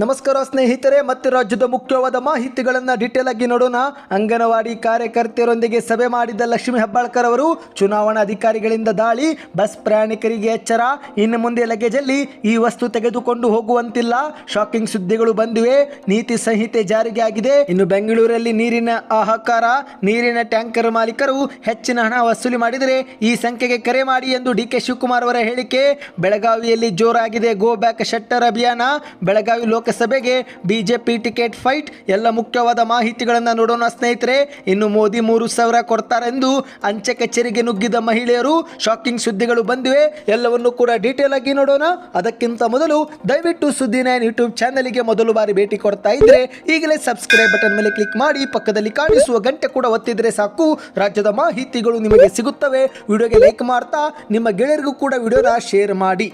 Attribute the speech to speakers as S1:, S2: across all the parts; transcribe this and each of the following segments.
S1: ನಮಸ್ಕಾರ ಸ್ನೇಹಿತರೆ, ಮತ್ತು ರಾಜ್ಯದ ಮುಖ್ಯವಾದ ಮಾಹಿತಿಗಳನ್ನು ಡೀಟೇಲ್ ಆಗಿ ನೋಡೋಣ. ಅಂಗನವಾಡಿ ಕಾರ್ಯಕರ್ತೆಯರೊಂದಿಗೆ ಸಭೆ ಮಾಡಿದ ಲಕ್ಷ್ಮಿ ಹೆಬ್ಬಾಳ್ಕರ್ ಅವರು ಚುನಾವಣಾ ಅಧಿಕಾರಿಗಳಿಂದ ದಾಳಿ, ಬಸ್ ಪ್ರಯಾಣಿಕರಿಗೆ ಎಚ್ಚರ, ಇನ್ನು ಮುಂದೆ ಲಗೇಜಲ್ಲಿ ಈ ವಸ್ತು ತೆಗೆದುಕೊಂಡು ಹೋಗುವಂತಿಲ್ಲ. ಶಾಕಿಂಗ್ ಸುದ್ದಿಗಳು ಬಂದಿವೆ, ನೀತಿ ಸಂಹಿತೆ ಜಾರಿಗೆ ಆಗಿದೆ. ಇನ್ನು ಬೆಂಗಳೂರಲ್ಲಿ ನೀರಿನ ಆಹಾಕಾರ ನೀರಿನ ಟ್ಯಾಂಕರ್ ಮಾಲೀಕರು ಹೆಚ್ಚಿನ ಹಣ ವಸೂಲಿ ಮಾಡಿದರೆ ಈ ಸಂಖ್ಯೆಗೆ ಕರೆ ಮಾಡಿ ಎಂದು ಡಿ ಕೆ ಶಿವಕುಮಾರ್ ಅವರ ಹೇಳಿಕೆ. ಬೆಳಗಾವಿಯಲ್ಲಿ ಜೋರಾಗಿದೆ ಗೋ ಬ್ಯಾಕ್ ಶೆಟ್ಟರ್ ಅಭಿಯಾನ. ಬೆಳಗಾವಿ ಲೋಕಸಭೆಗೆ ಬಿಜೆಪಿ ಟಿಕೆಟ್ ಫೈಟ್, ಎಲ್ಲ ಮುಖ್ಯವಾದ ಮಾಹಿತಿಗಳನ್ನು ನೋಡೋಣ ಸ್ನೇಹಿತರೆ. ಇನ್ನು ಮೋದಿ ಮೂರು ಸಾವಿರ ಕೊಡ್ತಾರೆಂದು ಅಂಚೆ ಕಚೇರಿಗೆ ನುಗ್ಗಿದ ಮಹಿಳೆಯರು ಶಾಕಿಂಗ್ ಸುದ್ದಿಗಳು ಬಂದಿವೆ. ಎಲ್ಲವನ್ನು ಕೂಡ ಡೀಟೇಲ್ ಆಗಿ ನೋಡೋಣ. ಅದಕ್ಕಿಂತ ಮೊದಲು ದಯವಿಟ್ಟು ಸುದ್ದಿ ನೈನ್ ಯೂಟ್ಯೂಬ್ ಚಾನಲ್ಗೆ ಮೊದಲು ಬಾರಿ ಭೇಟಿ ಕೊಡ್ತಾ ಇದ್ರೆ ಈಗಲೇ ಸಬ್ಸ್ಕ್ರೈಬ್ ಬಟನ್ ಮೇಲೆ ಕ್ಲಿಕ್ ಮಾಡಿ, ಪಕ್ಕದಲ್ಲಿ ಕಾಣಿಸುವ ಗಂಟೆ ಕೂಡ ಒತ್ತಿದ್ರೆ ಸಾಕು. ರಾಜ್ಯದ ಮಾಹಿತಿಗಳು ನಿಮಗೆ ಸಿಗುತ್ತವೆ. ವಿಡಿಯೋಗೆ ಲೈಕ್ ಮಾಡ್ತಾ, ನಿಮ್ಮ ಗೆಳೆಯರಿಗೂ ಕೂಡ ವಿಡಿಯೋನ ಶೇರ್ ಮಾಡಿ.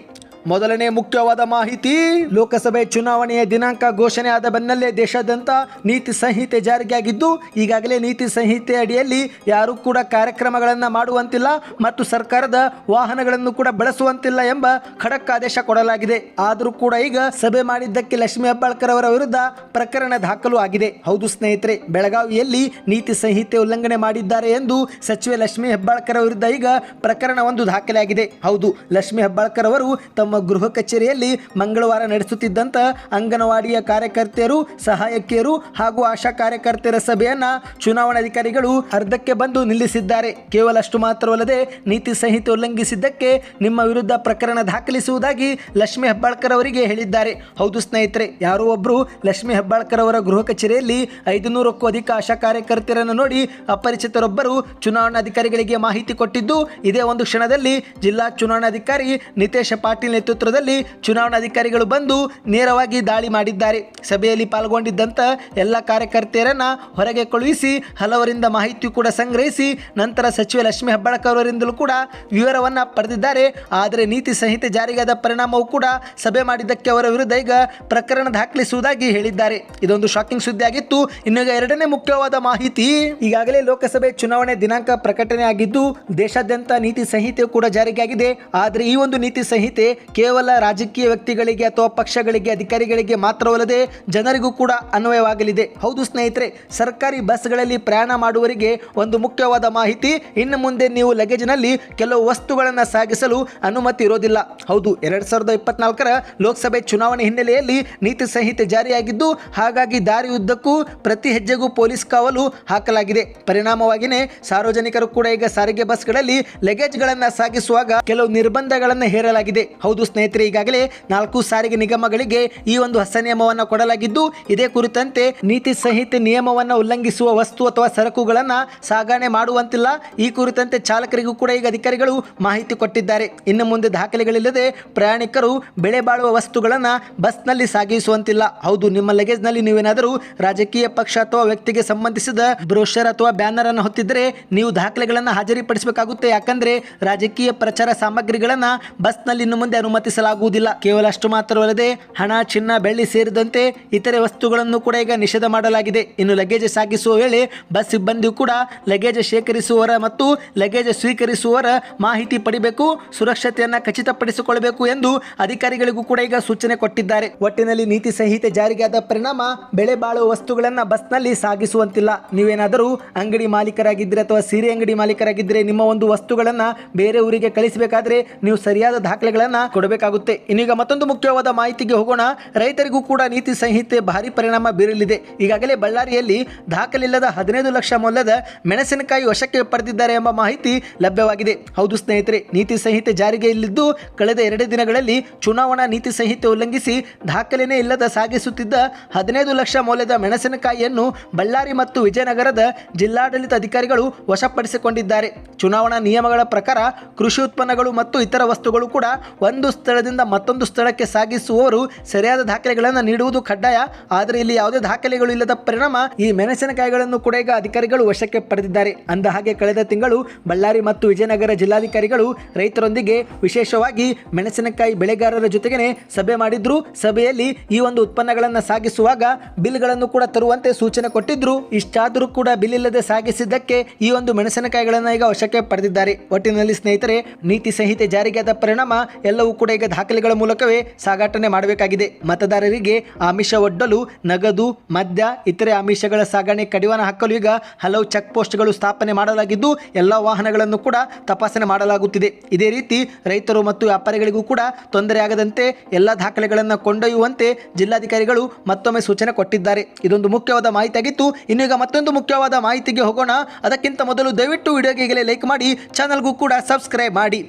S1: ಮೊದಲನೇ ಮುಖ್ಯವಾದ ಮಾಹಿತಿ. ಲೋಕಸಭೆ ಚುನಾವಣೆಯ ದಿನಾಂಕ ಘೋಷಣೆ ಆದ ಬೆನ್ನಲ್ಲೇ ದೇಶಾದ್ಯಂತ ನೀತಿ ಸಂಹಿತೆ ಜಾರಿಯಾಗಿದ್ದು, ಈಗಾಗಲೇ ನೀತಿ ಸಂಹಿತೆ ಅಡಿಯಲ್ಲಿ ಯಾರೂ ಕೂಡ ಕಾರ್ಯಕ್ರಮಗಳನ್ನು ಮಾಡುವಂತಿಲ್ಲ ಮತ್ತು ಸರ್ಕಾರದ ವಾಹನಗಳನ್ನು ಕೂಡ ಬಳಸುವಂತಿಲ್ಲ ಎಂಬ ಖಡಕ್ ಆದೇಶ ಕೊಡಲಾಗಿದೆ. ಆದರೂ ಕೂಡ ಈಗ ಸಭೆ ಮಾಡಿದ್ದಕ್ಕೆ ಲಕ್ಷ್ಮಿ ಹೆಬ್ಬಾಳ್ಕರ್ ಅವರ ವಿರುದ್ಧ ಪ್ರಕರಣ ದಾಖಲು ಆಗಿದೆ. ಹೌದು ಸ್ನೇಹಿತರೆ, ಬೆಳಗಾವಿಯಲ್ಲಿ ನೀತಿ ಸಂಹಿತೆ ಉಲ್ಲಂಘನೆ ಮಾಡಿದ್ದಾರೆ ಎಂದು ಸಚಿವೆ ಲಕ್ಷ್ಮಿ ಹೆಬ್ಬಾಳ್ಕರ್ ವಿರುದ್ಧ ಈಗ ಪ್ರಕರಣ ಒಂದು ದಾಖಲಾಗಿದೆ. ಹೌದು, ಲಕ್ಷ್ಮಿ ಹೆಬ್ಬಾಳ್ಕರ್ ಅವರು ತಮ್ಮ ಗೃಹ ಕಚೇರಿಯಲ್ಲಿ ಮಂಗಳವಾರ ನಡೆಸುತ್ತಿದ್ದಂತ ಅಂಗನವಾಡಿಯ ಕಾರ್ಯಕರ್ತೆಯರು, ಸಹಾಯಕಿಯರು ಹಾಗೂ ಆಶಾ ಕಾರ್ಯಕರ್ತೆಯರ ಸಭೆಯನ್ನ ಚುನಾವಣಾಧಿಕಾರಿಗಳು ಅರ್ಧಕ್ಕೆ ಬಂದು ನಿಲ್ಲಿಸಿದ್ದಾರೆ. ಕೇವಲ ಅಷ್ಟು ಮಾತ್ರವಲ್ಲದೆ ನೀತಿ ಸಂಹಿತೆ ಉಲ್ಲಂಘಿಸಿದ್ದಕ್ಕೆ ನಿಮ್ಮ ವಿರುದ್ಧ ಪ್ರಕರಣ ದಾಖಲಿಸುವುದಾಗಿ ಲಕ್ಷ್ಮಿ ಹೆಬ್ಬಾಳ್ಕರ್ ಅವರಿಗೆ ಹೇಳಿದ್ದಾರೆ. ಹೌದು ಸ್ನೇಹಿತರೆ, ಯಾರೋ ಒಬ್ಬರು ಲಕ್ಷ್ಮಿ ಹೆಬ್ಬಾಳ್ಕರ್ ಅವರ ಗೃಹ ಕಚೇರಿಯಲ್ಲಿ ಐದುನೂರಕ್ಕೂ ಅಧಿಕ ಆಶಾ ಕಾರ್ಯಕರ್ತೆಯರನ್ನು ನೋಡಿ ಅಪರಿಚಿತರೊಬ್ಬರು ಚುನಾವಣಾಧಿಕಾರಿಗಳಿಗೆ ಮಾಹಿತಿ ಕೊಟ್ಟಿದ್ದು, ಇದೇ ಒಂದು ಕ್ಷಣದಲ್ಲಿ ಜಿಲ್ಲಾ ಚುನಾವಣಾಧಿಕಾರಿ ನಿತೇಶ ಪಾಟೀಲ್ ನೇತೃತ್ವದಲ್ಲಿ ಚುನಾವಣಾಧಿಕಾರಿಗಳು ಬಂದು ನೇರವಾಗಿ ದಾಳಿ ಮಾಡಿದ್ದಾರೆ. ಸಭೆಯಲ್ಲಿ ಪಾಲ್ಗೊಂಡಿದ್ದಂಥ ಎಲ್ಲ ಕಾರ್ಯಕರ್ತೆಯರನ್ನು ಹೊರಗೆ ಕಳುಹಿಸಿ ಹಲವರಿಂದ ಮಾಹಿತಿ ಕೂಡ ಸಂಗ್ರಹಿಸಿ ನಂತರ ಸಚಿವ ಲಕ್ಷ್ಮೀ ಹೆಬ್ಬಾಳ್ಕರ್ ಅವರಿಂದಲೂ ಕೂಡ ವಿವರವನ್ನು ಪಡೆದಿದ್ದಾರೆ. ಆದರೆ ನೀತಿ ಸಂಹಿತೆ ಜಾರಿಗಾದ ಪರಿಣಾಮವೂ ಕೂಡ ಸಭೆ ಮಾಡಿದ್ದಕ್ಕೆ ಅವರ ವಿರುದ್ಧ ಈಗ ಪ್ರಕರಣ ದಾಖಲಿಸುವುದಾಗಿ ಹೇಳಿದ್ದಾರೆ. ಇದೊಂದು ಶಾಕಿಂಗ್ ಸುದ್ದಿ ಆಗಿತ್ತು. ಇನ್ನೀಗ ಎರಡನೇ ಮುಖ್ಯವಾದ ಮಾಹಿತಿ, ಈಗಾಗಲೇ ಲೋಕಸಭೆ ಚುನಾವಣೆ ದಿನಾಂಕ ಪ್ರಕಟಣೆ ಆಗಿದ್ದು ದೇಶಾದ್ಯಂತ ನೀತಿ ಸಂಹಿತೆ ಕೂಡ ಜಾರಿಗೆ ಆಗಿದೆ ಆದರೆ ಈ ಒಂದು ನೀತಿ ಸಂಹಿತೆ ಕೇವಲ ರಾಜಕೀಯ ವ್ಯಕ್ತಿಗಳಿಗೆ ಅಥವಾ ಪಕ್ಷಗಳಿಗೆ, ಅಧಿಕಾರಿಗಳಿಗೆ ಮಾತ್ರವಲ್ಲದೆ ಜನರಿಗೂ ಕೂಡ ಅನ್ವಯವಾಗಲಿದೆ. ಹೌದು ಸ್ನೇಹಿತರೆ, ಸರ್ಕಾರಿ ಬಸ್ಗಳಲ್ಲಿ ಪ್ರಯಾಣ ಮಾಡುವವರಿಗೆ ಒಂದು ಮುಖ್ಯವಾದ ಮಾಹಿತಿ, ಇನ್ನು ಮುಂದೆ ನೀವು ಲಗೇಜ್ನಲ್ಲಿ ಕೆಲವು ವಸ್ತುಗಳನ್ನು ಸಾಗಿಸಲು ಅನುಮತಿ ಇರೋದಿಲ್ಲ. ಹೌದು, ಎರಡ್ ಸಾವಿರದ ಇಪ್ಪತ್ನಾಲ್ಕರ ಲೋಕಸಭೆ ಚುನಾವಣೆ ಹಿನ್ನೆಲೆಯಲ್ಲಿ ನೀತಿ ಸಂಹಿತೆ ಜಾರಿಯಾಗಿದ್ದು, ಹಾಗಾಗಿ ದಾರಿ ಉದ್ದಕ್ಕೂ ಪ್ರತಿ ಹೆಜ್ಜೆಗೂ ಪೊಲೀಸ್ ಕಾವಲು ಹಾಕಲಾಗಿದೆ. ಪರಿಣಾಮವಾಗಿನೇ ಸಾರ್ವಜನಿಕರು ಕೂಡ ಈಗ ಸಾರಿಗೆ ಬಸ್ಗಳಲ್ಲಿ ಲಗೇಜ್ಗಳನ್ನು ಸಾಗಿಸುವಾಗ ಕೆಲವು ನಿರ್ಬಂಧಗಳನ್ನು ಹೇರಲಾಗಿದೆ. ಹೌದು ಸ್ನೇಹಿತರೆ, ಈಗಾಗಲೇ ನಾಲ್ಕು ಸಾರಿಗೆ ನಿಗಮಗಳಿಗೆ ಈ ಒಂದು ಹೊಸ ನಿಯಮವನ್ನು ಕೊಡಲಾಗಿದ್ದು, ಇದೇ ಕುರಿತಂತೆ ನೀತಿ ಸಂಹಿತೆ ನಿಯಮವನ್ನು ಉಲ್ಲಂಘಿಸುವ ವಸ್ತು ಅಥವಾ ಸರಕುಗಳನ್ನು ಸಾಗಣೆ ಮಾಡುವಂತಿಲ್ಲ. ಈ ಕುರಿತಂತೆ ಚಾಲಕರಿಗೂ ಕೂಡ ಈಗ ಅಧಿಕಾರಿಗಳು ಮಾಹಿತಿ ಕೊಟ್ಟಿದ್ದಾರೆ. ಇನ್ನು ಮುಂದೆ ದಾಖಲೆಗಳಿಲ್ಲದೆ ಪ್ರಯಾಣಿಕರು ಬೆಳೆ ಬಾಳುವ ವಸ್ತುಗಳನ್ನು ಬಸ್ನಲ್ಲಿ ಸಾಗಿಸುವಂತಿಲ್ಲ. ಹೌದು, ನಿಮ್ಮ ಲಗೇಜ್ನಲ್ಲಿ ನೀವೇನಾದರೂ ರಾಜಕೀಯ ಪಕ್ಷ ಅಥವಾ ವ್ಯಕ್ತಿಗೆ ಸಂಬಂಧಿಸಿದ ಬ್ರೋಷರ್ ಅಥವಾ ಬ್ಯಾನರ್ ಅನ್ನು ಹೊತ್ತಿದ್ದರೆ ನೀವು ದಾಖಲೆಗಳನ್ನು ಹಾಜರಿಪಡಿಸಬೇಕಾಗುತ್ತೆ. ಯಾಕಂದ್ರೆ ರಾಜಕೀಯ ಪ್ರಚಾರ ಸಾಮಗ್ರಿಗಳನ್ನು ಬಸ್ನಲ್ಲಿ ಇನ್ನು ಮುಂದೆ ಅನುಮತಿಸಲಾಗುವುದಿಲ್ಲ. ಕೇವಲ ಅಷ್ಟು ಮಾತ್ರವಲ್ಲದೆ ಹಣ, ಚಿನ್ನ, ಬೆಳ್ಳಿ ಸೇರಿದಂತೆ ಇತರೆ ವಸ್ತುಗಳನ್ನು ಕೂಡ ಈಗ ನಿಷೇಧ ಮಾಡಲಾಗಿದೆ. ಇನ್ನು ಲಗೇಜ್ ಸಾಗಿಸುವ ವೇಳೆ ಬಸ್ ಸಿಬ್ಬಂದಿಯು ಕೂಡ ಲಗೇಜ್ ಶೇಖರಿಸುವವರ ಮತ್ತು ಲಗೇಜ್ ಸ್ವೀಕರಿಸುವವರ ಮಾಹಿತಿ ಪಡಿಬೇಕು, ಸುರಕ್ಷತೆಯನ್ನು ಖಚಿತಪಡಿಸಿಕೊಳ್ಳಬೇಕು ಎಂದು ಅಧಿಕಾರಿಗಳಿಗೂ ಕೂಡ ಈಗ ಸೂಚನೆ ಕೊಟ್ಟಿದ್ದಾರೆ. ಒಟ್ಟಿನಲ್ಲಿ ನೀತಿ ಸಂಹಿತೆ ಆದ ಪರಿಣಾಮ ಬೆಳೆ ಬಾಳುವ ವಸ್ತುಗಳನ್ನು ಬಸ್ನಲ್ಲಿ ಸಾಗಿಸುವಂತಿಲ್ಲ. ನೀವೇನಾದರೂ ಅಂಗಡಿ ಮಾಲೀಕರಾಗಿದ್ದರೆ ಅಥವಾ ಸೀರೆ ಅಂಗಡಿ ಮಾಲೀಕರಾಗಿದ್ದರೆ, ನಿಮ್ಮ ಒಂದು ವಸ್ತುಗಳನ್ನು ಬೇರೆ ಊರಿಗೆ ಕಳಿಸಬೇಕಾದ್ರೆ ನೀವು ಸರಿಯಾದ ದಾಖಲೆಗಳನ್ನು ಕೊಡಬೇಕಾಗುತ್ತೆ. ಇನ್ನೀಗ ಮತ್ತೊಂದು ಮುಖ್ಯವಾದ ಮಾಹಿತಿಗೆ ಹೋಗೋಣ. ರೈತರಿಗೂ ಕೂಡ ನೀತಿ ಸಂಹಿತೆ ಭಾರಿ ಪರಿಣಾಮ ಬೀರಲಿದೆ. ಈಗಾಗಲೇ ಬಳ್ಳಾರಿಯಲ್ಲಿ ದಾಖಲಿಲ್ಲದ ಹದಿನೈದು ಲಕ್ಷ ಮೌಲ್ಯದ ಮೆಣಸಿನಕಾಯಿ ವಶಕ್ಕೆ ಪಡೆದಿದ್ದಾರೆ ಎಂಬ ಮಾಹಿತಿ ಲಭ್ಯವಾಗಿದೆ. ಹೌದು ಸ್ನೇಹಿತರೆ, ನೀತಿ ಸಂಹಿತೆ ಜಾರಿಗೆ ಇಲ್ಲಿದ್ದು ಕಳೆದ ಎರಡು ದಿನಗಳಲ್ಲಿ ಚುನಾವಣಾ ನೀತಿ ಸಂಹಿತೆ ಉಲ್ಲಂಘಿಸಿ ದಾಖಲೆನೇ ಇಲ್ಲದ ಸಾಗಿಸುತ್ತಿದ್ದ ಹದಿನೈದು ಲಕ್ಷ ಮೌಲ್ಯದ ಮೆಣಸಿನಕಾಯಿಯನ್ನು ಬಳ್ಳಾರಿ ಮತ್ತು ವಿಜಯನಗರದ ಜಿಲ್ಲಾಡಳಿತ ಅಧಿಕಾರಿಗಳು ವಶಪಡಿಸಿಕೊಂಡಿದ್ದಾರೆ. ಚುನಾವಣಾ ನಿಯಮಗಳ ಪ್ರಕಾರ ಕೃಷಿ ಉತ್ಪನ್ನಗಳು ಮತ್ತು ಇತರ ವಸ್ತುಗಳು ಕೂಡ ಒಂದು ಸ್ಥಳದಿಂದ ಮತ್ತೊಂದು ಸ್ಥಳಕ್ಕೆ ಸಾಗಿಸುವವರು ಸರಿಯಾದ ದಾಖಲೆಗಳನ್ನು ನೀಡುವುದು ಕಡ್ಡಾಯ. ಆದರೆ ಇಲ್ಲಿ ಯಾವುದೇ ದಾಖಲೆಗಳು ಇಲ್ಲದ ಪರಿಣಾಮ ಈ ಮೆಣಸಿನಕಾಯಿಗಳನ್ನು ಕೂಡ ಈಗ ಅಧಿಕಾರಿಗಳು ವಶಕ್ಕೆ ಪಡೆದಿದ್ದಾರೆ. ಅಂದ ಹಾಗೆ ಕಳೆದ ತಿಂಗಳು ಬಳ್ಳಾರಿ ಮತ್ತು ವಿಜಯನಗರ ಜಿಲ್ಲಾಧಿಕಾರಿಗಳು ರೈತರೊಂದಿಗೆ ವಿಶೇಷವಾಗಿ ಮೆಣಸಿನಕಾಯಿ ಬೆಳೆಗಾರರ ಜೊತೆಗೇನೆ ಸಭೆ ಮಾಡಿದ್ರು. ಸಭೆಯಲ್ಲಿ ಈ ಒಂದು ಉತ್ಪನ್ನಗಳನ್ನು ಸಾಗಿಸುವಾಗ ಬಿಲ್ಗಳನ್ನು ಕೂಡ ತರುವಂತೆ ಸೂಚನೆ ಕೊಟ್ಟಿದ್ರು. ಇಷ್ಟಾದರೂ ಕೂಡ ಬಿಲ್ ಇಲ್ಲದೆ ಸಾಗಿಸಿದ್ದಕ್ಕೆ ಈ ಒಂದು ಮೆಣಸಿನಕಾಯಿಗಳನ್ನು ಈಗ ವಶಕ್ಕೆ ಪಡೆದಿದ್ದಾರೆ. ಒಟ್ಟಿನಲ್ಲಿ ಸ್ನೇಹಿತರೆ, ನೀತಿ ಸಂಹಿತೆ ಆದ ಪರಿಣಾಮ ಎಲ್ಲವೂ ಕೂಡ ಈಗ ದಾಖಲೆಗಳ ಮೂಲಕವೇ ಸಾಗಾಟನೆ ಮಾಡಬೇಕಾಗಿದೆ. ಮತದಾರರಿಗೆ ಆಮಿಷ ಒಡ್ಡಲು ನಗದು, ಮದ್ಯ, ಇತರೆ ಆಮಿಷಗಳ ಸಾಗಣೆ ಕಡಿವಾಣ ಹಾಕಲು ಈಗ ಹಲವು ಚೆಕ್ ಪೋಸ್ಟ್ಗಳು ಸ್ಥಾಪನೆ ಮಾಡಲಾಗಿದ್ದು, ಎಲ್ಲ ವಾಹನಗಳನ್ನು ಕೂಡ ತಪಾಸಣೆ ಮಾಡಲಾಗುತ್ತಿದೆ. ಇದೇ ರೀತಿ ರೈತರು ಮತ್ತು ವ್ಯಾಪಾರಿಗಳಿಗೂ ಕೂಡ ತೊಂದರೆಯಾಗದಂತೆ ಎಲ್ಲ ದಾಖಲೆಗಳನ್ನು ಕೊಂಡೊಯ್ಯುವಂತೆ ಜಿಲ್ಲಾಧಿಕಾರಿಗಳು ಮತ್ತೊಮ್ಮೆ ಸೂಚನೆ ಕೊಟ್ಟಿದ್ದಾರೆ. ಇದೊಂದು ಮುಖ್ಯವಾದ ಮಾಹಿತಿಯಾಗಿತ್ತು. ಇನ್ನು ಈಗ ಮತ್ತೊಂದು ಮುಖ್ಯವಾದ ಮಾಹಿತಿಗೆ ಹೋಗೋಣ. ಅದಕ್ಕಿಂತ ಮೊದಲು ದಯವಿಟ್ಟು ವಿಡಿಯೋಗೆ ಲೈಕ್ ಮಾಡಿ, ಚಾನಲ್ಗೂ ಕೂಡ ಸಬ್ಸ್ಕ್ರೈಬ್ ಮಾಡಿ.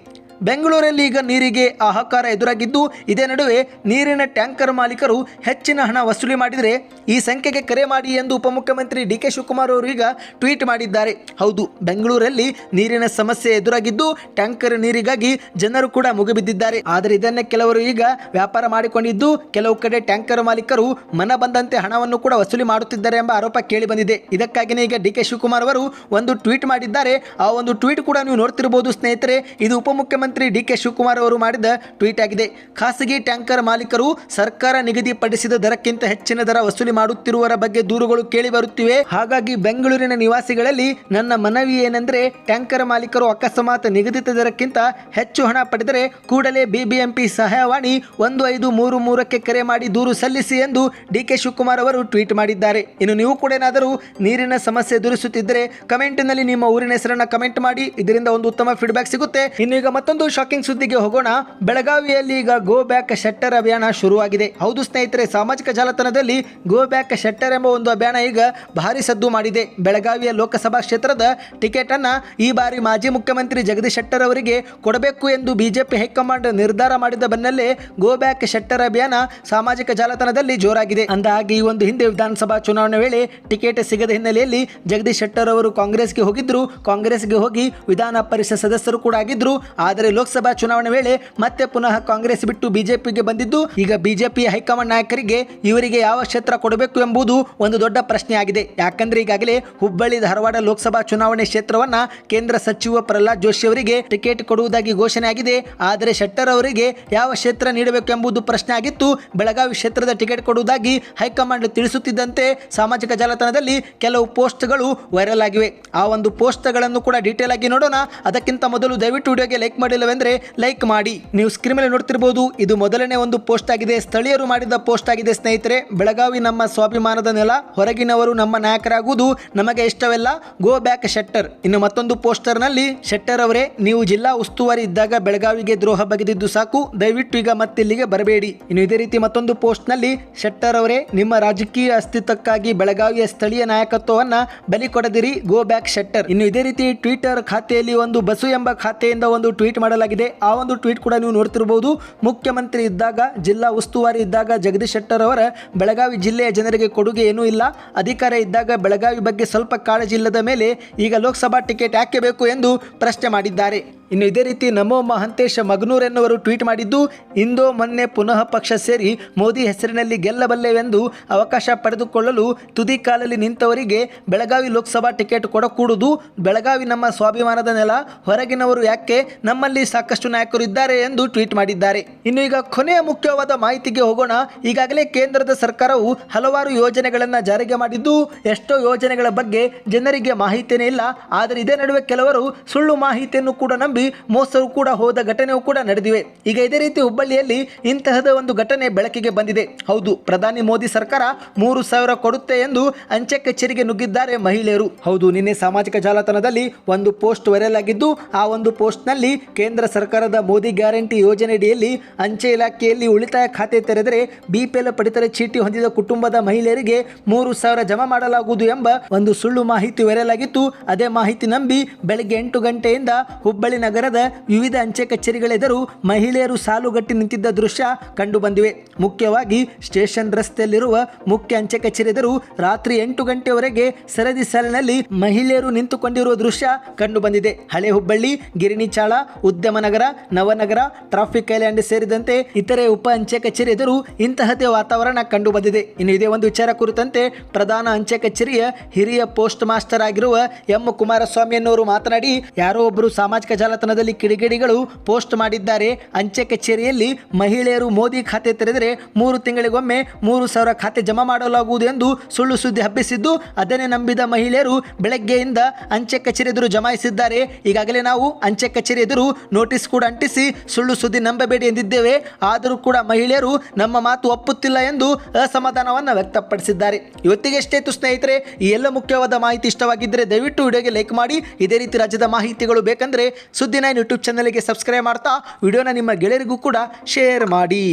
S1: ಬೆಂಗಳೂರಲ್ಲಿ ಈಗ ನೀರಿಗೆ ಹಾಹಾಕಾರ ಎದುರಾಗಿದ್ದು, ಇದೇ ನಡುವೆ ನೀರಿನ ಟ್ಯಾಂಕರ್ ಮಾಲೀಕರು ಹೆಚ್ಚಿನ ಹಣ ವಸೂಲಿ ಮಾಡಿದರೆ ಈ ಸಂಖ್ಯೆಗೆ ಕರೆ ಮಾಡಿ ಎಂದು ಉಪಮುಖ್ಯಮಂತ್ರಿ ಡಿ ಕೆ ಶಿವಕುಮಾರ್ ಅವರು ಈಗ ಟ್ವೀಟ್ ಮಾಡಿದ್ದಾರೆ. ಹೌದು, ಬೆಂಗಳೂರಲ್ಲಿ ನೀರಿನ ಸಮಸ್ಯೆ ಎದುರಾಗಿದ್ದು, ಟ್ಯಾಂಕರ್ ನೀರಿಗಾಗಿ ಜನರು ಕೂಡ ಮುಗಿಬಿದ್ದಿದ್ದಾರೆ. ಆದರೆ ಇದನ್ನೇ ಕೆಲವರು ಈಗ ವ್ಯಾಪಾರ ಮಾಡಿಕೊಂಡಿದ್ದು, ಕೆಲವು ಕಡೆ ಟ್ಯಾಂಕರ್ ಮಾಲೀಕರು ಮನ ಬಂದಂತೆ ಹಣವನ್ನು ಕೂಡ ವಸೂಲಿ ಮಾಡುತ್ತಿದ್ದಾರೆ ಎಂಬ ಆರೋಪ ಕೇಳಿ ಬಂದಿದೆ. ಇದಕ್ಕಾಗಿಯೇ ಈಗ ಡಿ ಕೆ ಶಿವಕುಮಾರ್ ಅವರು ಒಂದು ಟ್ವೀಟ್ ಮಾಡಿದ್ದಾರೆ. ಆ ಒಂದು ಟ್ವೀಟ್ ಕೂಡ ನೀವು ನೋಡ್ತಿರಬಹುದು ಸ್ನೇಹಿತರೆ, ಇದು ಉಪಮುಖ್ಯಮಂತ್ರಿ ಡಿ ಕೆ ಶಿವಕುಮಾರ್ ಅವರು ಮಾಡಿದ ಟ್ವೀಟ್ ಆಗಿದೆ. ಖಾಸಗಿ ಟ್ಯಾಂಕರ್ ಮಾಲೀಕರು ಸರ್ಕಾರ ನಿಗದಿಪಡಿಸಿದ ದರಕ್ಕಿಂತ ಹೆಚ್ಚಿನ ದರ ವಸೂಲಿ ಮಾಡುತ್ತಿರುವರ ಬಗ್ಗೆ ದೂರುಗಳು ಕೇಳಿ ಬರುತ್ತಿವೆ. ಹಾಗಾಗಿ ಬೆಂಗಳೂರಿನ ನಿವಾಸಿಗಳಲ್ಲಿ ನನ್ನ ಮನವಿ ಏನೆಂದರೆ ಟ್ಯಾಂಕರ್ ಮಾಲೀಕರು ಅಕಸ್ಮಾತ್ ನಿಗದಿತ ದರಕ್ಕಿಂತ ಹೆಚ್ಚು ಹಣ ಪಡೆದರೆ ಕೂಡಲೇ ಬಿಬಿಎಂಪಿ ಸಹಾಯವಾಣಿ ಒಂದು ಐದು ಮೂರು ಮೂರಕ್ಕೆ ಕರೆ ಮಾಡಿ ದೂರು ಸಲ್ಲಿಸಿ ಎಂದು ಡಿ ಕೆ ಶಿವಕುಮಾರ್ ಅವರು ಟ್ವೀಟ್ ಮಾಡಿದ್ದಾರೆ. ಇನ್ನು ನೀವು ಕೂಡ ಏನಾದರೂ ನೀರಿನ ಸಮಸ್ಯೆ ಎದುರಿಸುತ್ತಿದ್ದರೆ ಕಮೆಂಟ್ನಲ್ಲಿ ನಿಮ್ಮ ಊರಿನ ಹೆಸರನ್ನ ಕಮೆಂಟ್ ಮಾಡಿ. ಇದರಿಂದ ಒಂದು ಉತ್ತಮ ಫೀಡ್ಬ್ಯಾಕ್ ಸಿಗುತ್ತೆ. ಇನ್ನೀಗ ಈಗ ಮತ್ತೊಂದು ಶಾಕಿಂಗ್ ಸುದ್ದಿಗೆ ಹೋಗೋಣ. ಬೆಳಗಾವಿಯಲ್ಲಿ ಈಗ ಗೋ ಬ್ಯಾಕ್ ಶೆಟ್ಟರ್ ಅಭಿಯಾನ ಶುರುವಾಗಿದೆ. ಹೌದು ಸ್ನೇಹಿತರೆ, ಸಾಮಾಜಿಕ ಜಾಲತಾಣದಲ್ಲಿ ಗೋ ಬ್ಯಾಕ್ ಶೆಟ್ಟರ್ ಎಂಬ ಒಂದು ಅಭಿಯಾನ ಈಗ ಭಾರಿ ಸದ್ದು ಮಾಡಿದೆ. ಬೆಳಗಾವಿಯ ಲೋಕಸಭಾ ಕ್ಷೇತ್ರದ ಟಿಕೆಟ್ ಅನ್ನ ಈ ಬಾರಿ ಮಾಜಿ ಮುಖ್ಯಮಂತ್ರಿ ಜಗದೀಶ್ ಶೆಟ್ಟರ್ ಅವರಿಗೆ ಕೊಡಬೇಕು ಎಂದು ಬಿಜೆಪಿ ಹೈಕಮಾಂಡ್ ನಿರ್ಧಾರ ಮಾಡಿದ ಬೆನ್ನಲ್ಲೇ ಗೋ ಬ್ಯಾಕ್ ಶೆಟ್ಟರ್ ಅಭಿಯಾನ ಸಾಮಾಜಿಕ ಜಾಲತಾಣದಲ್ಲಿ ಜೋರಾಗಿದೆ. ಅಂದಹಾಗೆ, ಈ ಒಂದು ಹಿಂದೆ ವಿಧಾನಸಭಾ ಚುನಾವಣೆ ವೇಳೆ ಟಿಕೆಟ್ ಸಿಗದ ಹಿನ್ನೆಲೆಯಲ್ಲಿ ಜಗದೀಶ್ ಶೆಟ್ಟರ್ ಅವರು ಕಾಂಗ್ರೆಸ್ಗೆ ಹೋಗಿದ್ರು. ಕಾಂಗ್ರೆಸ್ಗೆ ಹೋಗಿ ವಿಧಾನ ಪರಿಷತ್ ಸದಸ್ಯರು ಕೂಡ ಆಗಿದ್ರು. ಆದರೆ ಲೋಕಸಭಾ ಚುನಾವಣೆ ವೇಳೆ ಮತ್ತೆ ಪುನಃ ಕಾಂಗ್ರೆಸ್ ಬಿಟ್ಟು ಬಿಜೆಪಿಗೆ ಬಂದಿದ್ದು, ಈಗ ಬಿಜೆಪಿ ಹೈಕಮಾಂಡ್ ನಾಯಕರಿಗೆ ಇವರಿಗೆ ಯಾವ ಕ್ಷೇತ್ರ ಕೊಡಬೇಕು ಎಂಬುದು ಒಂದು ದೊಡ್ಡ ಪ್ರಶ್ನೆ ಆಗಿದೆ ಯಾಕಂದ್ರೆ ಈಗಾಗಲೇ ಹುಬ್ಬಳ್ಳಿ, ಧಾರವಾಡ ಲೋಕಸಭಾ ಚುನಾವಣೆ ಕ್ಷೇತ್ರವನ್ನ ಕೇಂದ್ರ ಸಚಿವ ಪ್ರಹ್ಲಾದ್ ಜೋಶಿ ಅವರಿಗೆ ಟಿಕೆಟ್ ಕೊಡುವುದಾಗಿ ಘೋಷಣೆ ಆಗಿದೆ ಆದರೆ ಶೆಟ್ಟರ್ ಅವರಿಗೆ ಯಾವ ಕ್ಷೇತ್ರ ನೀಡಬೇಕು ಎಂಬುದು ಪ್ರಶ್ನೆ ಆಗಿತ್ತು ಬೆಳಗಾವಿ ಕ್ಷೇತ್ರದ ಟಿಕೆಟ್ ಕೊಡುವುದಾಗಿ ಹೈಕಮಾಂಡ್ ತಿಳಿಸುತ್ತಿದ್ದಂತೆ ಸಾಮಾಜಿಕ ಜಾಲತಾಣದಲ್ಲಿ ಕೆಲವು ಪೋಸ್ಟ್ಗಳು ವೈರಲ್ ಆಗಿವೆ. ಆ ಒಂದು ಪೋಸ್ಟ್ಗಳನ್ನು ಕೂಡ ಡೀಟೇಲ್ ಆಗಿ ನೋಡೋಣ. ಅದಕ್ಕಿಂತ ಮೊದಲು ದಯವಿಟ್ಟು ವಿಡಿಯೋಗೆ ಲೈಕ್ ಮಾಡಿಲ್ಲವೆಂದ್ರೆ ಲೈಕ್ ಮಾಡಿ. ನೀವು ಸ್ಕ್ರೀನ್ ಮೇಲೆ ನೋಡ್ತಿರ್ಬೋದು, ಇದು ಮೊದಲನೇ ಒಂದು ಪೋಸ್ಟ್ ಆಗಿದೆ. ಸ್ಥಳೀಯರು ಮಾಡಿದ ಪೋಸ್ಟ್ ಆಗಿದೆ, ಸ್ನೇಹಿತರೆ. ಬೆಳಗಾವಿ ನಮ್ಮ ಸ್ವಾಭಿಮಾನದ ನೆಲ, ಹೊರಗಿನವರು ನಮ್ಮ ನಾಯಕರಾಗುವುದು ನಮಗೆ ಇಷ್ಟವೆಲ್ಲ. ಗೋ ಬ್ಯಾಕ್ ಶೆಟ್ಟರ್ ಇನ್ನು ಮತ್ತೊಂದು ಪೋಸ್ಟರ್ನಲ್ಲಿ ಶೆಟ್ಟರ್ ಅವರೇ, ನೀವು ಜಿಲ್ಲಾ ಉಸ್ತುವಾರಿ ಇದ್ದಾಗ ಬೆಳಗಾವಿಗೆ ದ್ರೋಹ ಬಗೆದಿದ್ದು ಸಾಕು. ದಯವಿಟ್ಟು ಈಗ ಮತ್ತಿಲ್ಲಿಗೆ ಬರಬೇಡಿ. ಇನ್ನು ಇದೇ ರೀತಿ ಮತ್ತೊಂದು ಪೋಸ್ಟ್ನಲ್ಲಿ ಶೆಟ್ಟರ್ ಅವರೇ, ನಿಮ್ಮ ರಾಜಕೀಯ ಅಸ್ತಿತ್ವಕ್ಕಾಗಿ ಬೆಳಗಾವಿಯ ಸ್ಥಳೀಯ ನಾಯಕತ್ವವನ್ನ ಬಲಿ ಕೊಡದಿರಿ. ಗೋ ಬ್ಯಾಕ್ ಶೆಟ್ಟರ್ ಇನ್ನು ಇದೇ ರೀತಿ ಟ್ವಿಟರ್ ಖಾತೆಯಲ್ಲಿ ಒಂದು ಬಸು ಎಂಬ ಖಾತೆಯಿಂದ ಒಂದು ಟ್ವೀಟ್ ಮಾಡಲಾಗಿದೆ. ಆ ಒಂದು ಟ್ವೀಟ್ ಕೂಡ ನೀವು ನೋಡ್ತಿರಬಹುದು ಮುಖ್ಯಮಂತ್ರಿ ಇದ್ದಾಗ, ಜಿಲ್ಲಾ ಉಸ್ತುವಾರಿ ಇದ್ದಾಗ ಜಗದೀಶ್ ಶೆಟ್ಟರ್ ಅವರ ಬೆಳಗಾವಿ ಜಿಲ್ಲೆಯ ಜನರಿಗೆ ಕೊಡುಗೆ ಏನೂ ಇಲ್ಲ. ಅಧಿಕಾರ ಇದ್ದಾಗ ಬೆಳಗಾವಿ ಬಗ್ಗೆ ಸ್ವಲ್ಪ ಕಾಳಜಿ ಇಲ್ಲದ ಮೇಲೆ ಈಗ ಲೋಕಸಭಾ ಟಿಕೆಟ್ ಯಾಕೆ ಬೇಕು ಎಂದು ಪ್ರಶ್ನೆ ಮಾಡಿದ್ದಾರೆ. ಇನ್ನು ಇದೇ ರೀತಿ ನಮೋ ಮಹಂತೇಶ ಮಗನೂರ್ ಎನ್ನುವರು ಟ್ವೀಟ್ ಮಾಡಿದ್ದು, ಇಂದೋ ಮೊನ್ನೆ ಪುನಃ ಪಕ್ಷ ಸೇರಿ ಮೋದಿ ಹೆಸರಿನಲ್ಲಿ ಗೆಲ್ಲಬಲ್ಲೆವೆಂದು ಅವಕಾಶ ಪಡೆದುಕೊಳ್ಳಲು ತುದಿ ಕಾಲಲ್ಲಿ ನಿಂತವರಿಗೆ ಬೆಳಗಾವಿ ಲೋಕಸಭಾ ಟಿಕೆಟ್ ಕೊಡಕೂಡುದು ಬೆಳಗಾವಿ ನಮ್ಮ ಸ್ವಾಭಿಮಾನದ ನೆಲ, ಹೊರಗಿನವರು ಯಾಕೆ ನಮ್ಮಲ್ಲಿ ಸಾಕಷ್ಟು ನಾಯಕರು ಇದ್ದಾರೆ ಎಂದು ಟ್ವೀಟ್ ಮಾಡಿದ್ದಾರೆ. ಇನ್ನು ಈಗ ಕೊನೆಯ ಮುಖ್ಯವಾದ ಮಾಹಿತಿಗೆ ಹೋಗೋಣ. ಈಗಾಗಲೇ ಕೇಂದ್ರದ ಸರ್ಕಾರವು ಹಲವಾರು ಯೋಜನೆಗಳನ್ನು ಜಾರಿಗೆ ಮಾಡಿದ್ದು, ಎಷ್ಟೋ ಯೋಜನೆಗಳ ಬಗ್ಗೆ ಜನರಿಗೆ ಮಾಹಿತಿಯೇ ಇಲ್ಲ. ಆದರೆ ಇದೇ ನಡುವೆ ಕೆಲವರು ಸುಳ್ಳು ಮಾಹಿತಿಯನ್ನು ಕೂಡ ನಂಬಿ ಮೋಸವು ಕೂಡ ಹೋದ ಘಟನೆಯೂ ಕೂಡ ನಡೆದಿವೆ. ಈಗ ಇದೇ ರೀತಿ ಹುಬ್ಬಳ್ಳಿಯಲ್ಲಿ ಇಂತಹದ ಒಂದು ಘಟನೆ ಬೆಳಕಿಗೆ ಬಂದಿದೆ. ಹೌದು, ಪ್ರಧಾನಿ ಮೋದಿ ಸರ್ಕಾರ ಮೂರು ಸಾವಿರ ಕೊಡುತ್ತೆ ಎಂದು ಅಂಚೆ ಕಚೇರಿಗೆ ನುಗ್ಗಿದ್ದಾರೆ ಮಹಿಳೆಯರು. ಹೌದು, ನಿನ್ನೆ ಸಾಮಾಜಿಕ ಜಾಲತಾಣದಲ್ಲಿ ಒಂದು ಪೋಸ್ಟ್ ವೈರಲ್ ಆಗಿದ್ದು, ಆ ಒಂದು ಪೋಸ್ಟ್ನಲ್ಲಿ ಕೇಂದ್ರ ಸರ್ಕಾರದ ಮೋದಿ ಗ್ಯಾರಂಟಿ ಯೋಜನೆಯಡಿಯಲ್ಲಿ ಅಂಚೆ ಇಲಾಖೆಯಲ್ಲಿ ಉಳಿತಾಯ ಖಾತೆ ತೆರೆದರೆ ಬಿಪಿಎಲ್ ಪಡಿತರ ಚೀಟಿ ಹೊಂದಿದ ಕುಟುಂಬದ ಮಹಿಳೆಯರಿಗೆ ಮೂರು ಸಾವಿರ ಜಮಾ ಮಾಡಲಾಗುವುದು ಎಂಬ ಒಂದು ಸುಳ್ಳು ಮಾಹಿತಿ ವೈರಲ್ ಆಗಿತ್ತು. ಅದೇ ಮಾಹಿತಿ ನಂಬಿ ಬೆಳಗ್ಗೆ ಎಂಟು ಗಂಟೆಯಿಂದ ಹುಬ್ಬಳ್ಳಿ ನಗರದ ವಿವಿಧ ಅಂಚೆ ಕಚೇರಿಗಳೆದುರು ಮಹಿಳೆಯರು ಸಾಲುಗಟ್ಟಿ ನಿಂತಿದ್ದ ದೃಶ್ಯ ಕಂಡು ಬಂದಿವೆ ಮುಖ್ಯವಾಗಿ ಸ್ಟೇಷನ್ ರಸ್ತೆಯಲ್ಲಿರುವ ಮುಖ್ಯ ಅಂಚೆ ಕಚೇರಿ ಎದುರು ರಾತ್ರಿ ಎಂಟು ಗಂಟೆವರೆಗೆ ಸರದಿ ಸಾಲಿನಲ್ಲಿ ಮಹಿಳೆಯರು ನಿಂತುಕೊಂಡಿರುವ ದೃಶ್ಯ ಕಂಡುಬಂದಿದೆ. ಹಳೆ ಹುಬ್ಬಳ್ಳಿ ಗಿರಿಣಿಚಾಳ ಉದ್ಯಮ ನಗರ ನವನಗರ, ಟ್ರಾಫಿಕ್ ಐಲ್ಯಾಂಡ್ ಸೇರಿದಂತೆ ಇತರೆ ಉಪ ಅಂಚೆ ಕಚೇರಿ ಎದುರು ಇಂತಹದೇ ವಾತಾವರಣ ಕಂಡುಬಂದಿದೆ. ಇನ್ನು ಇದೇ ಒಂದು ವಿಚಾರ ಕುರಿತಂತೆ ಪ್ರಧಾನ ಅಂಚೆ ಕಚೇರಿಯ ಹಿರಿಯ ಪೋಸ್ಟ್ ಮಾಸ್ಟರ್ ಆಗಿರುವ ಎಂ. ಕುಮಾರಸ್ವಾಮಿ ಎನ್ನುವರು ಮಾತನಾಡಿ, ಯಾರೋ ಒಬ್ಬರು ಸಾಮಾಜಿಕ ಜಾಲ ಜಾಲತಾಣದಲ್ಲಿ ಕಿಡಿಗೇಡಿಗಳು ಪೋಸ್ಟ್ ಮಾಡಿದ್ದಾರೆ. ಅಂಚೆ ಕಚೇರಿಯಲ್ಲಿ ಮಹಿಳೆಯರು ಮೋದಿ ಖಾತೆ ತೆರೆದರೆ ಮೂರು ತಿಂಗಳಿಗೊಮ್ಮೆ ಮೂರು ಸಾವಿರ ಖಾತೆ ಜಮಾ ಮಾಡಲಾಗುವುದು ಎಂದು ಸುಳ್ಳು ಸುದ್ದಿ ಹಬ್ಬಿಸಿದ್ದು, ಅದನ್ನೇ ನಂಬಿದ ಮಹಿಳೆಯರು ಬೆಳಗ್ಗೆಯಿಂದ ಅಂಚೆ ಕಚೇರಿ ಎದುರು ಜಮಾಯಿಸಿದ್ದಾರೆ. ಈಗಾಗಲೇ ನಾವು ಅಂಚೆ ಕಚೇರಿ ಎದುರು ನೋಟಿಸ್ ಕೂಡ ಅಂಟಿಸಿ ಸುಳ್ಳು ಸುದ್ದಿ ನಂಬಬೇಡಿ ಎಂದಿದ್ದೇವೆ. ಆದರೂ ಕೂಡ ಮಹಿಳೆಯರು ನಮ್ಮ ಮಾತು ಒಪ್ಪುತ್ತಿಲ್ಲ ಎಂದು ಅಸಮಾಧಾನವನ್ನು ವ್ಯಕ್ತಪಡಿಸಿದ್ದಾರೆ. ಇವತ್ತಿಗೆ ಎಷ್ಟೇ ಸ್ನೇಹಿತರೆ, ಈ ಎಲ್ಲ ಮುಖ್ಯವಾದ ಮಾಹಿತಿ ಇಷ್ಟವಾಗಿದ್ದರೆ ದಯವಿಟ್ಟು ವಿಡಿಯೋಗೆ ಲೈಕ್ ಮಾಡಿ. ಇದೇ ರೀತಿ ರಾಜ್ಯದ ಮಾಹಿತಿಗಳು ಬೇಕಂದ್ರೆ ಸುದ್ದಿ ನೈನ್ ಯೂಟ್ಯೂಬ್ ಚಾನಲ್ಗೆ ಸಬ್ಸ್ಕ್ರೈಬ್ ಮಾಡ್ತಾ ವಿಡಿಯೋನ ನಿಮ್ಮ ಗೆಳೆಯರಿಗೂ ಕೂಡ ಶೇರ್ ಮಾಡಿ.